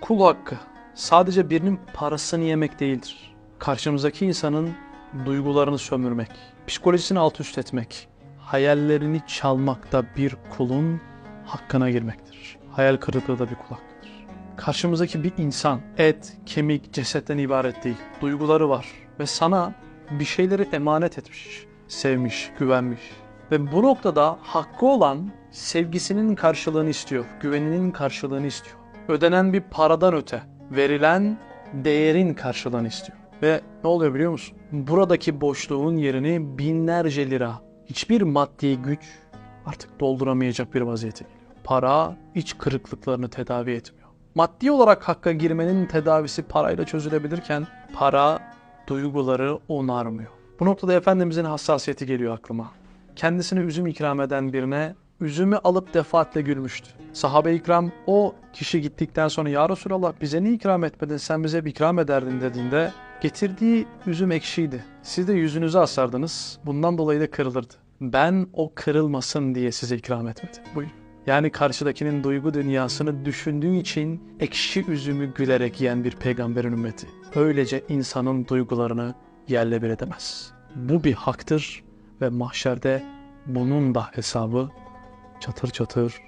Kul hakkı sadece birinin parasını yemek değildir. Karşımızdaki insanın duygularını sömürmek, psikolojisini alt üst etmek, hayallerini çalmak da bir kulun hakkına girmektir. Hayal kırıklığı da bir kul hakkıdır. Karşımızdaki bir insan et, kemik, cesetten ibaret değil. Duyguları var ve sana bir şeyleri emanet etmiş, sevmiş, güvenmiş. Ve bu noktada hakkı olan sevgisinin karşılığını istiyor, güveninin karşılığını istiyor. Ödenen bir paradan öte, verilen değerin karşılığını istiyor. Ve ne oluyor biliyor musun? Buradaki boşluğun yerini binlerce lira, hiçbir maddi güç artık dolduramayacak bir vaziyete geliyor. Para iç kırıklıklarını tedavi etmiyor. Maddi olarak hakka girmenin tedavisi parayla çözülebilirken para duyguları onarmıyor. Bu noktada Efendimizin hassasiyeti geliyor aklıma. Kendisine üzüm ikram eden birine üzümü alıp defaatle gülmüştü. Sahabe-i ikram o kişi gittikten sonra ya Resulallah bize niye ikram etmedin sen bize bir ikram ederdin dediğinde getirdiği üzüm ekşiydi. Siz de yüzünüzü asardınız bundan dolayı da kırılırdı. Ben o kırılmasın diye size ikram etmedim. Buyurun. Yani karşıdakinin duygu dünyasını düşündüğü için ekşi üzümü gülerek yiyen bir peygamberin ümmeti. Öylece insanın duygularını yerle bir edemez. Bu bir haktır ve mahşerde bunun da hesabı çatır çatır